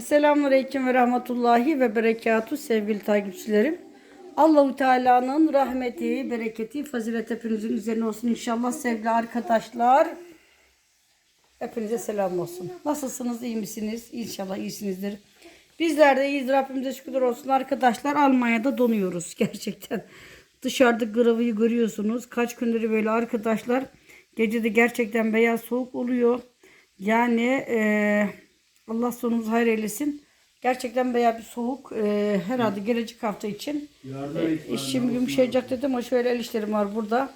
Esselamu Aleyküm ve Rahmetullahi ve Berekatuhu sevgili takipçilerim. Allahu Teala'nın rahmeti, bereketi, fazilet hepinizin üzerine olsun inşallah sevgili arkadaşlar. Hepinize selam olsun. Nasılsınız, iyi misiniz? İnşallah iyisinizdir. Bizler de iyiyiz. Rabbimize şükürler olsun. Arkadaşlar Almanya'da donuyoruz gerçekten. Dışarıda gravıyı görüyorsunuz. Kaç gündür böyle arkadaşlar. Gece de gerçekten beyaz soğuk oluyor. Yani eee Allah sonumuzu hayır eylesin. Gerçekten bayağı bir soğuk. Eee, herhalde gelecek hafta için. E, işim yumuşayacak dedim ama şöyle el işlerim var burada.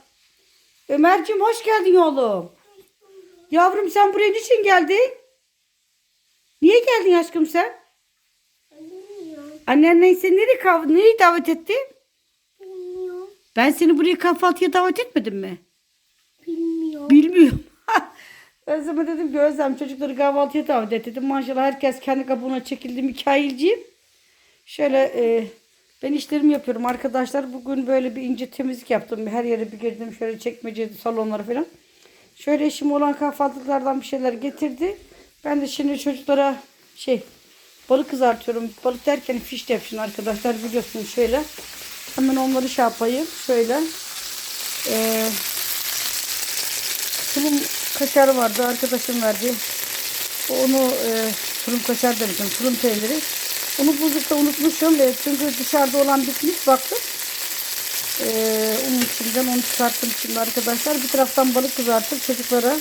Ömerciğim hoş geldin oğlum. Yavrum sen buraya niçin geldin? Niye geldin aşkım sen? Annen seni nereye, kav- nereye davet etti? Bilmiyorum. Ben seni buraya kahvaltıya davet etmedim mi? Bilmiyorum. Bilmiyorum. Özlem'e dedim ki Özlem çocukları kahvaltıya davet et dedim. Maşallah herkes kendi kabuğuna çekildi Mikail'ciğim. Şöyle e, ben işlerimi yapıyorum arkadaşlar. Bugün böyle bir ince temizlik yaptım. Her yere bir girdim. Şöyle çekmece salonları falan. Şöyle eşim olan kahvaltılıklardan bir şeyler getirdi. Ben de şimdi çocuklara şey balık kızartıyorum. Balık derken fiş tepsin arkadaşlar biliyorsunuz şöyle. Hemen onları şey yapayım. Şöyle. Eee tulum kaşarı vardı arkadaşım verdi. Onu e, tulum kaşar demiştim. Tulum peyniri. Onu buzlukta unutmuşum. E, çünkü dışarıda olan bitmiş baktım. E, onun içinden onu çıkarttım şimdi arkadaşlar. Bir taraftan balık kızarttım çocuklara.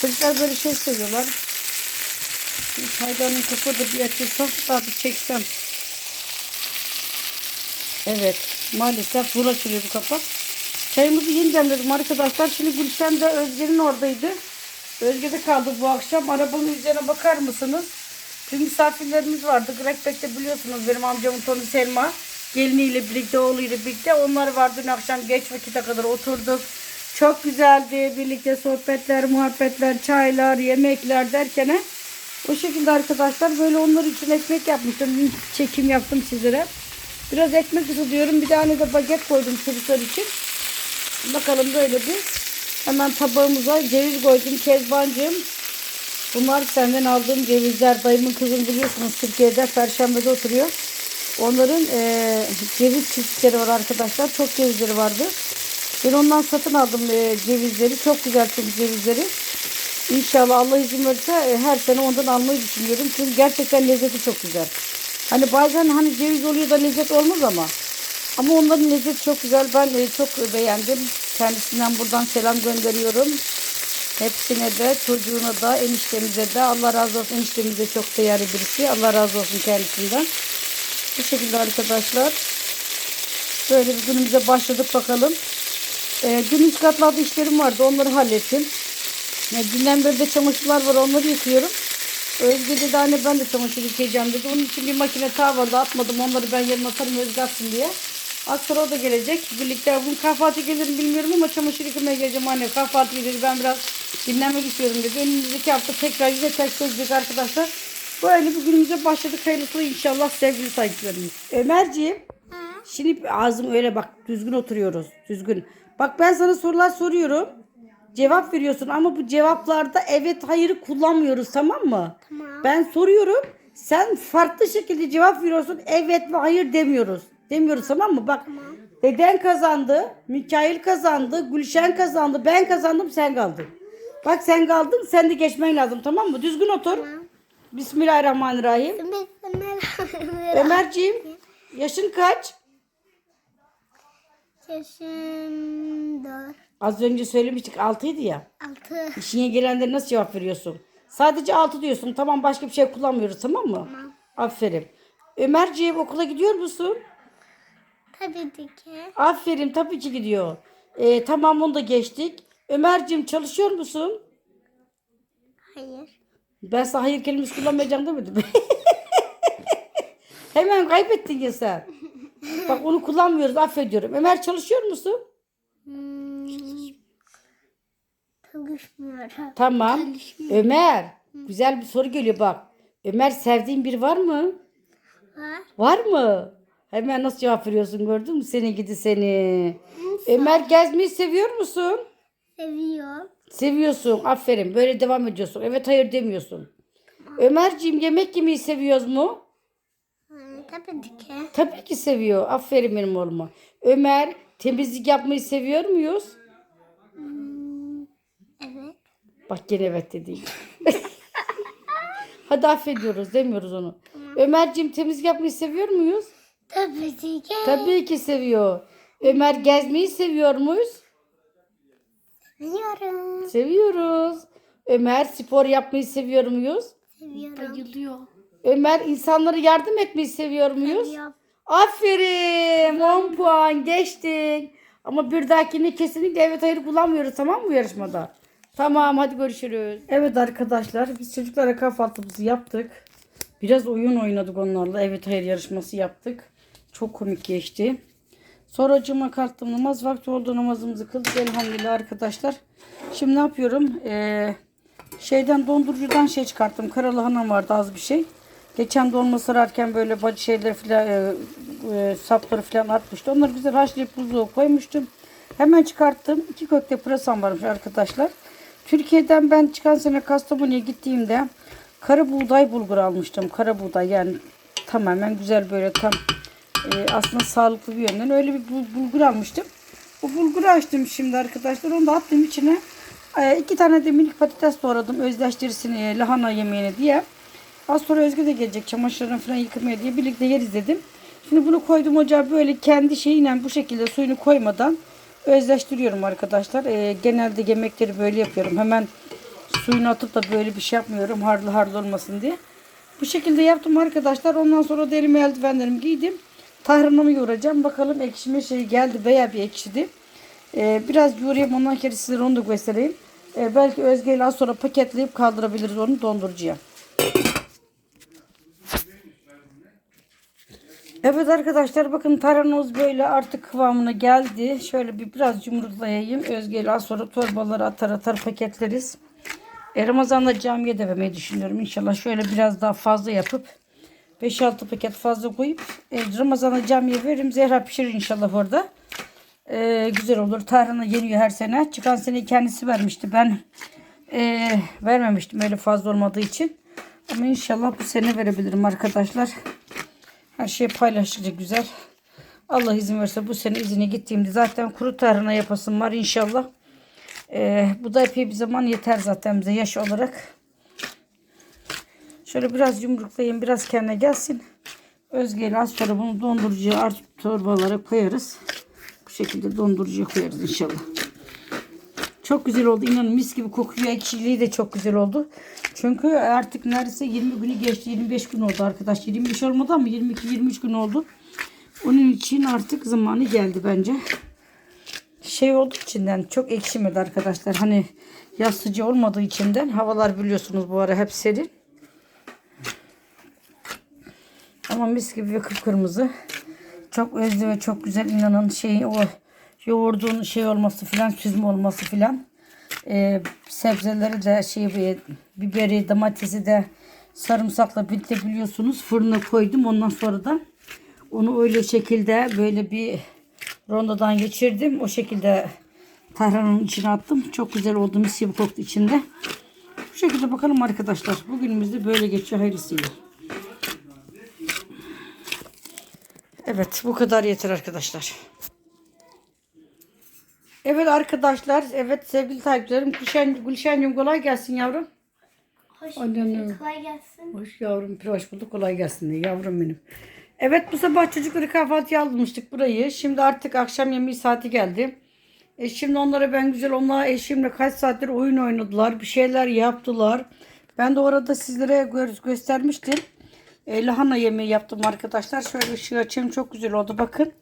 Çocuklar böyle şey seviyorlar. Şimdi Çaydanın kapağı da bir açılsam daha bir çeksem. Evet. Maalesef zor açılıyor bu kapak. Çayımızı yeniden dedim arkadaşlar. Şimdi Gülşen de Özge'nin oradaydı. Özge'de kaldı bu akşam. Arabanın üzerine bakar mısınız? Tüm misafirlerimiz vardı. Grekbek'te biliyorsunuz benim amcamın torunu Selma. Geliniyle birlikte, oğluyla birlikte. Onlar vardı dün akşam geç vakite kadar oturduk. Çok güzeldi. Birlikte sohbetler, muhabbetler, çaylar, yemekler derken. O şekilde arkadaşlar böyle onlar için ekmek yapmıştım. Dün çekim yaptım sizlere. Biraz ekmek ısıtıyorum. Bir tane de baget koydum çocuklar için. Bakalım böyle bir hemen tabağımıza ceviz koydum Kezbancığım. Bunlar senden aldığım cevizler. Dayımın kızını biliyorsunuz Türkiye'de Perşembe'de oturuyor. Onların eee, ceviz çiftlikleri var arkadaşlar. Çok cevizleri vardı. Ben ondan satın aldım eee, cevizleri. Çok güzel çünkü cevizleri. İnşallah Allah izin verirse e, her sene ondan almayı düşünüyorum. Çünkü gerçekten lezzeti çok güzel. Hani bazen hani ceviz oluyor da lezzet olmaz ama. Ama onların lezzeti çok güzel. Ben e, çok beğendim. Kendisinden buradan selam gönderiyorum. Hepsine de çocuğuna da eniştemize de Allah razı olsun. Eniştemiz de çok değerli birisi. Allah razı olsun kendisinden. Bu şekilde arkadaşlar. Böyle bir günümüze başladık bakalım. E, dün üst katlarda işlerim vardı. Onları hallettim. Ya, dünden beri de çamaşırlar var. Onları yıkıyorum. Özge dedi anne ben de çamaşır yıkayacağım dedi. Onun için bir makine ta vardı atmadım. Onları ben yarın atarım Özge atsın diye. Az sonra o da gelecek. Birlikte bugün kahvaltı gelir mi bilmiyorum ama çamaşır yıkamaya geleceğim anne. Kahvaltı gelir ben biraz dinlenmek istiyorum dedi. Önümüzdeki hafta tekrar yine tek gelecek arkadaşlar. Böyle bir günümüze başladık. Hayırlısı inşallah sevgili saygılarımız. Ömerciğim. Şimdi ağzım öyle bak düzgün oturuyoruz. Düzgün. Bak ben sana sorular soruyorum. Cevap veriyorsun ama bu cevaplarda evet hayırı kullanmıyoruz tamam mı? Tamam. Ben soruyorum. Sen farklı şekilde cevap veriyorsun. Evet ve hayır demiyoruz. Demiyoruz tamam mı? Bak deden kazandı. Mikail kazandı. Gülşen kazandı. Ben kazandım sen kaldın. Bak sen kaldın. Sen de geçmen lazım tamam mı? Düzgün otur. Bismillahirrahmanirrahim. Ömerciğim yaşın kaç? Yaşım dört. Az önce söylemiştik 6'ydı ya. Altı. İşine gelenlere nasıl cevap veriyorsun? Sadece 6 diyorsun. Tamam başka bir şey kullanmıyoruz tamam mı? Tamam. Aferin. Ömerciğim okula gidiyor musun? Tabii ki. Aferin tabii ki gidiyor. Ee, tamam onu da geçtik. Ömerciğim çalışıyor musun? Hayır. Ben sana hayır kelimesi kullanmayacağım demedim. Hemen kaybettin ya sen. Bak onu kullanmıyoruz affediyorum. Ömer çalışıyor musun? Hmm. Çalışmıyorum. Tamam. Ömer güzel bir soru geliyor bak. Ömer sevdiğin biri var mı? Var. Var mı? Hemen nasıl cevap veriyorsun gördün mü seni gidi seni. Ömer gezmeyi seviyor musun? Seviyorum. Seviyorsun. Aferin. Böyle devam ediyorsun. Evet hayır demiyorsun. Ömerciğim yemek yemeyi seviyoruz mu? Hı, tabii ki. Tabii ki seviyor. Aferin benim oğluma. Ömer temizlik yapmayı seviyor muyuz? Hmm, evet. Bak gene evet dedi. Hadi affediyoruz demiyoruz onu. Ömerciğim temizlik yapmayı seviyor muyuz? Tabii ki. Tabii ki seviyor. Ömer gezmeyi seviyor muyuz? Seviyorum. Seviyoruz. Ömer spor yapmayı seviyor muyuz? Seviyorum. Bayılıyor. Ömer insanlara yardım etmeyi seviyor muyuz? Seviyorum. Aferin 10 puan geçtin. Ama bir dahakine kesinlikle evet hayır bulamıyoruz tamam mı bu yarışmada? Tamam hadi görüşürüz. Evet arkadaşlar biz çocuklara kahvaltımızı yaptık. Biraz oyun oynadık onlarla. Evet hayır yarışması yaptık. Çok komik geçti. Sonra cuma kalktım namaz vakti oldu namazımızı kıldık elhamdülillah arkadaşlar. Şimdi ne yapıyorum? Ee, şeyden dondurucudan şey çıkarttım. Karalahanam vardı az bir şey. Geçen dolma sararken böyle bacı şeyler filan e, e, sapları filan atmıştı. Onları güzel haşlayıp buzluğa koymuştum. Hemen çıkarttım. İki kökte pırasam varmış arkadaşlar. Türkiye'den ben çıkan sene Kastamonu'ya gittiğimde kara buğday bulgur almıştım. Kara buğday yani tamamen güzel böyle tam e, aslında sağlıklı bir yönden öyle bir bul- bulgur almıştım. O bulguru açtım şimdi arkadaşlar. Onu da attım içine. E, iki tane de minik patates doğradım. Özleştirsin e, lahana yemeğine diye. Az sonra Özge de gelecek çamaşırlarını falan yıkamaya diye birlikte yeriz dedim. Şimdi bunu koydum ocağa böyle kendi şeyiyle bu şekilde suyunu koymadan özleştiriyorum arkadaşlar. E, genelde yemekleri böyle yapıyorum. Hemen suyunu atıp da böyle bir şey yapmıyorum. Harlı harlı olmasın diye. Bu şekilde yaptım arkadaşlar. Ondan sonra da elime eldivenlerimi giydim. Tahranımı yoğuracağım. Bakalım ekşime şey geldi. Veya bir ekşidi. Ee, biraz yoğurayım. Ondan sonra sizlere onu da göstereyim. Ee, belki Özge ile az sonra paketleyip kaldırabiliriz onu dondurucuya. Evet arkadaşlar bakın tarhanamız böyle artık kıvamına geldi. Şöyle bir biraz yumruklayayım. Özge ile az sonra torbaları atar atar paketleriz. E, Ramazan'da camiye de düşünüyorum. İnşallah şöyle biraz daha fazla yapıp 5-6 paket fazla koyup e, Ramazan'da camiye veririm. Zehra pişirir inşallah orada. E, güzel olur. Tarhana yeniyor her sene. Çıkan sene kendisi vermişti. Ben e, vermemiştim öyle fazla olmadığı için. Ama inşallah bu sene verebilirim arkadaşlar. Her şey paylaşacak güzel. Allah izin verirse bu sene izine gittiğimde zaten kuru tarhana yapasım var inşallah. Ee, bu da epey bir zaman yeter zaten bize yaş olarak. Şöyle biraz yumruklayayım biraz kendine gelsin. Özge az sonra bunu dondurucuya artık torbalara koyarız. Bu şekilde dondurucuya koyarız inşallah. Çok güzel oldu. İnanın mis gibi kokuyor. Ekşiliği de çok güzel oldu. Çünkü artık neredeyse 20 günü geçti. 25 gün oldu arkadaş. 25 olmadı ama 22-23 gün oldu. Onun için artık zamanı geldi bence. Şey olduğu içinden çok ekşimedi arkadaşlar. Hani yaz sıcağı olmadığı içinden. Havalar biliyorsunuz bu ara hep serin. Ama mis gibi ve kıpkırmızı. Çok özlü ve çok güzel inanın şey o yoğurduğun şey olması filan süzme olması filan. Ee, sebzeleri de şey biberi domatesi de sarımsakla birlikte biliyorsunuz fırına koydum. Ondan sonra da onu öyle şekilde böyle bir rondodan geçirdim. O şekilde tarhananın içine attım. Çok güzel oldu mis gibi koktu içinde. Bu şekilde bakalım arkadaşlar. Bugünümüz de böyle geçiyor hayırlısıyla. Evet bu kadar yeter arkadaşlar. Evet arkadaşlar. Evet sevgili takipçilerim. Gülşen, Gülşen'cim kolay gelsin yavrum. Hoş Annem. Kolay gelsin. Hoş yavrum. Hoş bulduk. Kolay gelsin yavrum benim. Evet bu sabah çocukları kahvaltıya almıştık burayı. Şimdi artık akşam yemeği saati geldi. E şimdi onlara ben güzel onlar eşimle kaç saattir oyun oynadılar. Bir şeyler yaptılar. Ben de orada sizlere gö- göstermiştim. E, lahana yemeği yaptım arkadaşlar. Şöyle ışığı açayım çok güzel oldu. Bakın.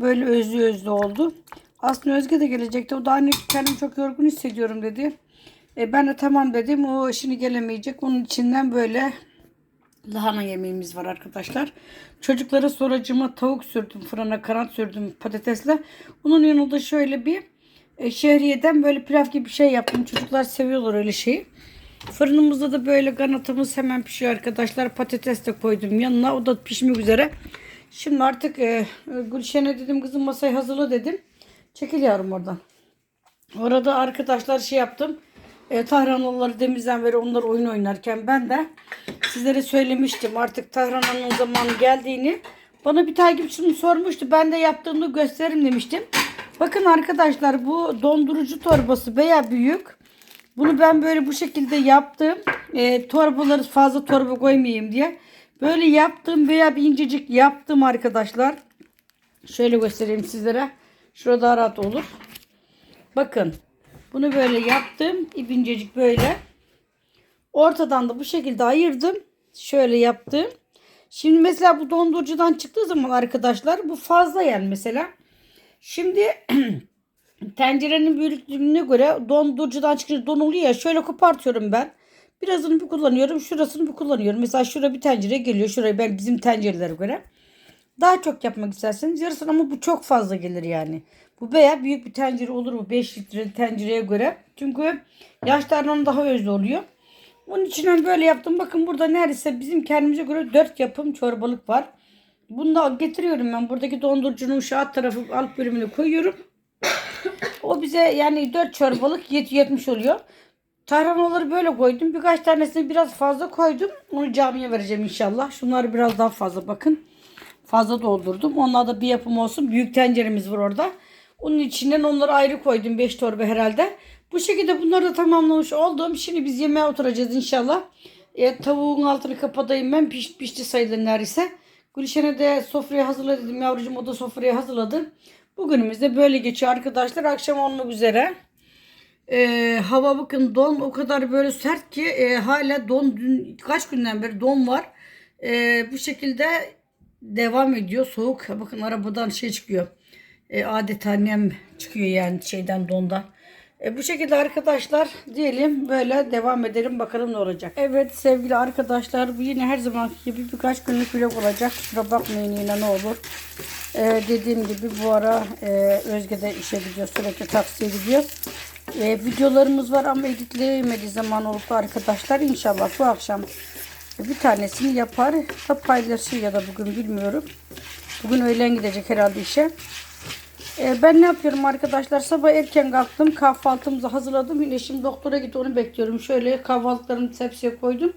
Böyle özlü özlü oldu. Aslında Özge de gelecekti. O da anne kendimi çok yorgun hissediyorum dedi. E, ben de tamam dedim. O şimdi gelemeyecek. Onun içinden böyle lahana yemeğimiz var arkadaşlar. Çocuklara sonracıma tavuk sürdüm. Fırına kanat sürdüm patatesle. Onun yanında şöyle bir e, şehriyeden böyle pilav gibi bir şey yaptım. Çocuklar seviyorlar öyle şeyi. Fırınımızda da böyle kanatımız hemen pişiyor arkadaşlar. Patates de koydum yanına. O da pişmek üzere. Şimdi artık e, Gülşen'e dedim kızım masayı hazırla dedim. Çekil yavrum oradan. Orada arkadaşlar şey yaptım. E, Tahranlıları temizden beri onlar oyun oynarken ben de sizlere söylemiştim artık Tahranlı'nın zamanı geldiğini. Bana bir takipçim sormuştu. Ben de yaptığımda gösteririm demiştim. Bakın arkadaşlar bu dondurucu torbası veya büyük. Bunu ben böyle bu şekilde yaptım. E, torbaları fazla torba koymayayım diye. Böyle yaptım veya bir incecik yaptım arkadaşlar. Şöyle göstereyim sizlere. Şurada rahat olur. Bakın. Bunu böyle yaptım. İp incecik böyle. Ortadan da bu şekilde ayırdım. Şöyle yaptım. Şimdi mesela bu dondurucudan çıktığı zaman arkadaşlar bu fazla yani mesela. Şimdi tencerenin büyüklüğüne göre dondurucudan çıkınca donuluyor ya şöyle kopartıyorum ben. Birazını bir kullanıyorum. Şurasını bir kullanıyorum. Mesela şuraya bir tencere geliyor. Şuraya ben bizim tencerelere göre. Daha çok yapmak isterseniz yarısını ama bu çok fazla gelir yani. Bu veya büyük bir tencere olur mu? 5 litre tencereye göre. Çünkü yaşlarından daha özlü oluyor. Bunun için ben böyle yaptım. Bakın burada neredeyse bizim kendimize göre 4 yapım çorbalık var. Bunu da getiriyorum ben. Buradaki dondurucunun şu alt tarafı alt bölümüne koyuyorum. O bize yani 4 çorbalık yet- yetmiş oluyor. Tarhanaları böyle koydum. Birkaç tanesini biraz fazla koydum. Onu camiye vereceğim inşallah. Şunları biraz daha fazla bakın. Fazla doldurdum. Onlar da bir yapım olsun. Büyük tenceremiz var orada. Onun içinden onları ayrı koydum. 5 torba herhalde. Bu şekilde bunları da tamamlamış oldum. Şimdi biz yemeğe oturacağız inşallah. E, tavuğun altını kapatayım ben. Piş, pişti sayılır neredeyse. Gülşen'e de sofrayı hazırla dedim. Yavrucuğum o da sofrayı hazırladı. Bugünümüz de böyle geçiyor arkadaşlar. Akşam olmak üzere. E, hava bakın don o kadar böyle sert ki e, hala don dün kaç günden beri don var. E, bu şekilde devam ediyor. Soğuk. Bakın arabadan şey çıkıyor. E, adeta nem çıkıyor yani şeyden dondan. E, bu şekilde arkadaşlar diyelim böyle devam edelim bakalım ne olacak. Evet sevgili arkadaşlar bu yine her zaman gibi birkaç günlük vlog olacak. Kusura bakmayın yine ne olur. E, dediğim gibi bu ara e, Özge de işe gidiyor sürekli taksiye gidiyor. E, videolarımız var ama editleyemediği zaman oldu arkadaşlar. İnşallah bu akşam bir tanesini yapar da paylaşır ya da bugün bilmiyorum. Bugün öğlen gidecek herhalde işe. Ee, ben ne yapıyorum arkadaşlar? Sabah erken kalktım. Kahvaltımızı hazırladım. Yine şimdi doktora gitti. Onu bekliyorum. Şöyle kahvaltılarımı tepsiye koydum.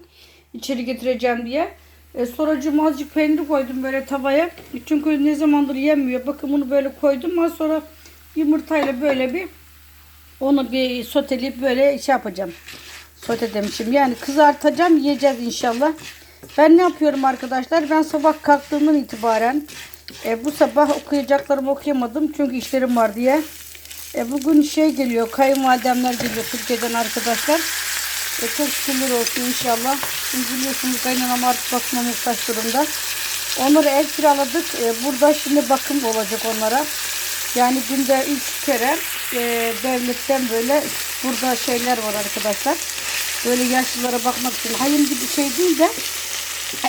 İçeri getireceğim diye. Ee, sonracığıma azıcık peynir koydum böyle tavaya. Çünkü ne zamandır yemiyor. Bakın bunu böyle koydum. Ondan sonra yumurtayla böyle bir onu bir soteleyip böyle şey yapacağım. Sote demişim. Yani kızartacağım. Yiyeceğiz inşallah. Ben ne yapıyorum arkadaşlar? Ben sabah kalktığımdan itibaren e, bu sabah okuyacaklarımı okuyamadım. Çünkü işlerim var diye. E, bugün şey geliyor. Kayınvalidemler geliyor Türkiye'den arkadaşlar. E, çok şükürler olsun inşallah. Şimdi biliyorsunuz kaynanam artık bakıma muhtaç durumda. Onları ev kiraladık. E, burada şimdi bakım olacak onlara. Yani günde üç kere e, devletten böyle burada şeyler var arkadaşlar. Böyle yaşlılara bakmak için. Hayır gibi şey değil de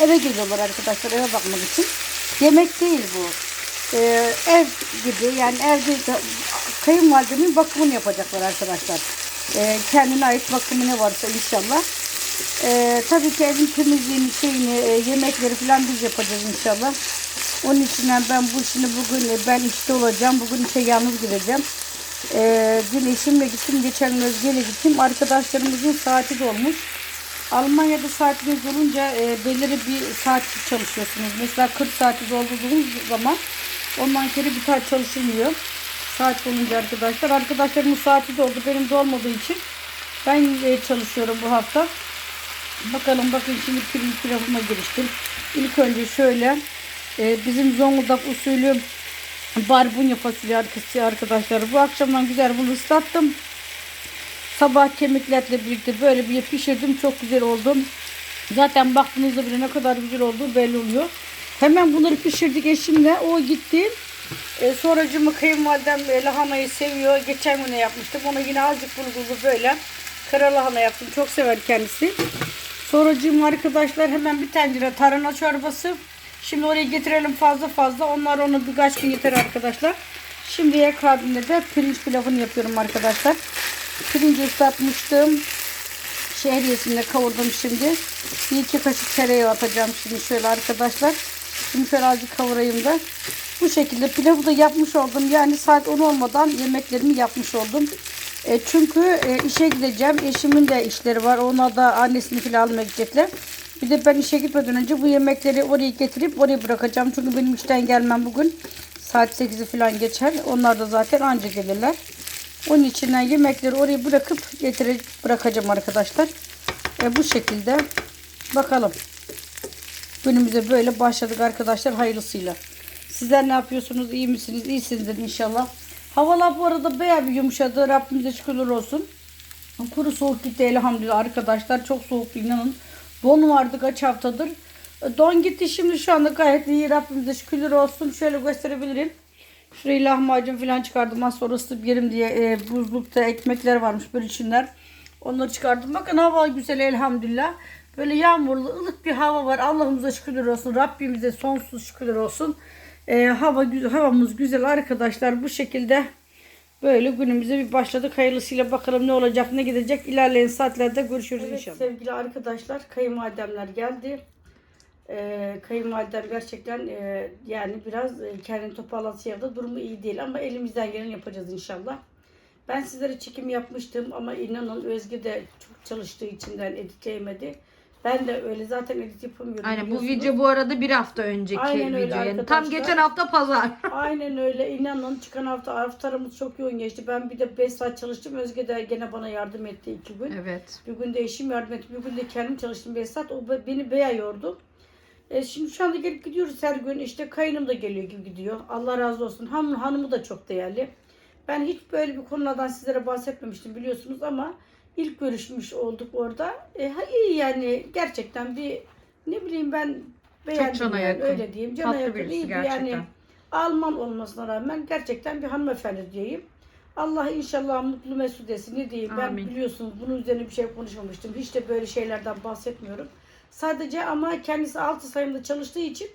eve geliyorlar arkadaşlar eve bakmak için. Yemek değil bu. Ee, ev gibi yani evde de kayınvalidemin bakımını yapacaklar arkadaşlar. Ee, kendine ait bakımı ne varsa inşallah. Ee, tabii ki evin temizliğini, şeyini, e, yemekleri falan biz yapacağız inşallah. Onun için ben bu işini bugün e, ben işte olacağım. Bugün işe yalnız gideceğim. Ee, dün eşimle gittim. Geçen gün Özge'yle gittim. Arkadaşlarımızın saati dolmuş. Almanya'da saatiniz olunca e, belirli bir saat çalışıyorsunuz. Mesela 40 saati doldurduğunuz zaman ondan kere bir saat çalışılmıyor. Saat olunca arkadaşlar. Arkadaşlarımın saati doldu. Benim de olmadığı için ben e, çalışıyorum bu hafta. Bakalım bakın şimdi pirinç pilavıma giriştim. İlk önce şöyle e, bizim Zonguldak usulü barbunya fasulye arkadaşlar. Bu akşamdan güzel bunu ıslattım. Sabah kemiklerle birlikte böyle bir pişirdim. Çok güzel oldu. Zaten baktığınızda bile ne kadar güzel olduğu belli oluyor. Hemen bunları pişirdik eşimle. O gitti. E, sonracımı kayınvalidem e, lahanayı seviyor. Geçen gün yapmıştım. Ona yine azıcık bulgurlu böyle kara lahana yaptım. Çok sever kendisi. Sonracığım arkadaşlar hemen bir tencere tarhana çorbası. Şimdi oraya getirelim fazla fazla. Onlar onu birkaç gün yeter arkadaşlar. Şimdiye kalbimde de pirinç pilavını yapıyorum arkadaşlar. Pirinci ıslatmıştım. Şehriyesini de kavurdum şimdi. Bir iki kaşık tereyağı atacağım şimdi şöyle arkadaşlar. Şimdi şöyle azıcık kavurayım da. Bu şekilde pilavı da yapmış oldum. Yani saat 10 olmadan yemeklerimi yapmış oldum. E, çünkü e, işe gideceğim. Eşimin de işleri var. Ona da annesini falan almaya gidecekler. Bir de ben işe gitmeden önce bu yemekleri oraya getirip oraya bırakacağım. Çünkü benim işten gelmem bugün saat 8'i falan geçer. Onlar da zaten anca gelirler. Onun için ben yemekleri oraya bırakıp getirip bırakacağım arkadaşlar. E, bu şekilde bakalım. Günümüze böyle başladık arkadaşlar hayırlısıyla. Sizler ne yapıyorsunuz? İyi misiniz? İyisinizdir inşallah. Havalar bu arada bayağı bir yumuşadı. Rabbimize şükürler olsun. Kuru soğuk gitti elhamdülillah arkadaşlar. Çok soğuktu inanın. Don vardı kaç haftadır. E, Don gitti şimdi şu anda gayet iyi. Rabbimize şükürler olsun. Şöyle gösterebilirim. Şurayı lahmacun falan çıkardım. Az sonra ısıtıp yerim diye e, buzlukta ekmekler varmış böyle içinler. Onları çıkardım. Bakın hava güzel elhamdülillah. Böyle yağmurlu ılık bir hava var. Allah'ımıza şükürler olsun. Rabbimize sonsuz şükürler olsun. E, hava havamız güzel arkadaşlar. Bu şekilde böyle günümüze bir başladık. Hayırlısıyla bakalım ne olacak ne gidecek. İlerleyen saatlerde görüşürüz inşallah. Sevgili arkadaşlar kayınvalidemler geldi. Ee, kayınvalidem gerçekten e, yani biraz e, kendini toparlatsa ya da durumu iyi değil ama elimizden geleni yapacağız inşallah. Ben sizlere çekim yapmıştım ama inanın Özge de çok çalıştığı içinden editleyemedi. Ben de öyle zaten edit yapamıyorum. Aynen bu video bu arada bir hafta önceki Aynen öyle video. Yani arkadaşlar. tam geçen hafta pazar. Aynen öyle inanın çıkan hafta haftalarımız çok yoğun geçti. Ben bir de 5 saat çalıştım. Özge de gene bana yardım etti iki gün. Evet. Bir gün de eşim yardım etti. Bir gün de kendim çalıştım 5 saat. O be- beni bayağı yordu. E şimdi şu anda gelip gidiyoruz her gün. İşte kayınım da geliyor gibi gidiyor. Allah razı olsun. Han, hanımı da çok değerli. Ben hiç böyle bir konulardan sizlere bahsetmemiştim biliyorsunuz ama ilk görüşmüş olduk orada. E, ha, iyi yani gerçekten bir ne bileyim ben beğendim cana yani, yakın. öyle diyeyim. Cana Tatlı yakın iyi gerçekten. yani Alman olmasına rağmen gerçekten bir hanımefendi diyeyim. Allah inşallah mutlu mesut etsin. Ne diyeyim ben Amin. biliyorsunuz bunun üzerine bir şey konuşmamıştım. Hiç de böyle şeylerden bahsetmiyorum. Sadece ama kendisi altı sayımda çalıştığı için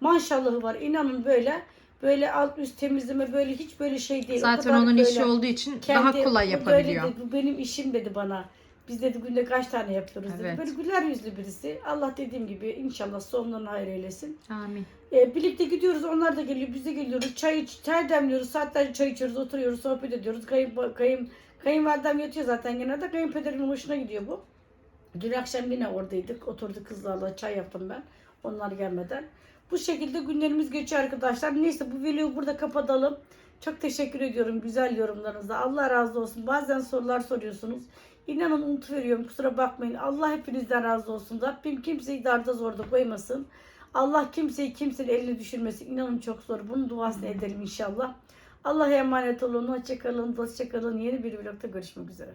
maşallahı var. İnanın böyle böyle alt üst temizleme böyle hiç böyle şey değil. Zaten onun işi olduğu için kendi- daha kolay yapabiliyor. Böyle dedi, bu benim işim dedi bana. Biz dedi günde kaç tane yapıyoruz Evet. dedi. Böyle güler yüzlü birisi. Allah dediğim gibi inşallah sonlarını hayır eylesin. Amin. E, birlikte gidiyoruz. Onlar da geliyor. Biz de geliyoruz. Çay, çay demliyoruz. Saatlerce çay içiyoruz. Oturuyoruz. Sohbet ediyoruz. Kayın, kayın, kayınvalidem yatıyor zaten genelde. Kayınpederimin hoşuna gidiyor bu. Dün akşam yine oradaydık. Oturduk kızlarla. Çay yaptım ben. Onlar gelmeden. Bu şekilde günlerimiz geçiyor arkadaşlar. Neyse bu videoyu burada kapatalım. Çok teşekkür ediyorum güzel yorumlarınıza. Allah razı olsun. Bazen sorular soruyorsunuz. İnanın unutuveriyorum. Kusura bakmayın. Allah hepinizden razı olsun. Rabbim kimseyi darda zorda koymasın. Allah kimseyi kimsenin eline düşürmesin. İnanın çok zor. Bunun duasını edelim inşallah. Allah'a emanet olun. Hoşçakalın. Hoşçakalın. Yeni bir vlogda görüşmek üzere.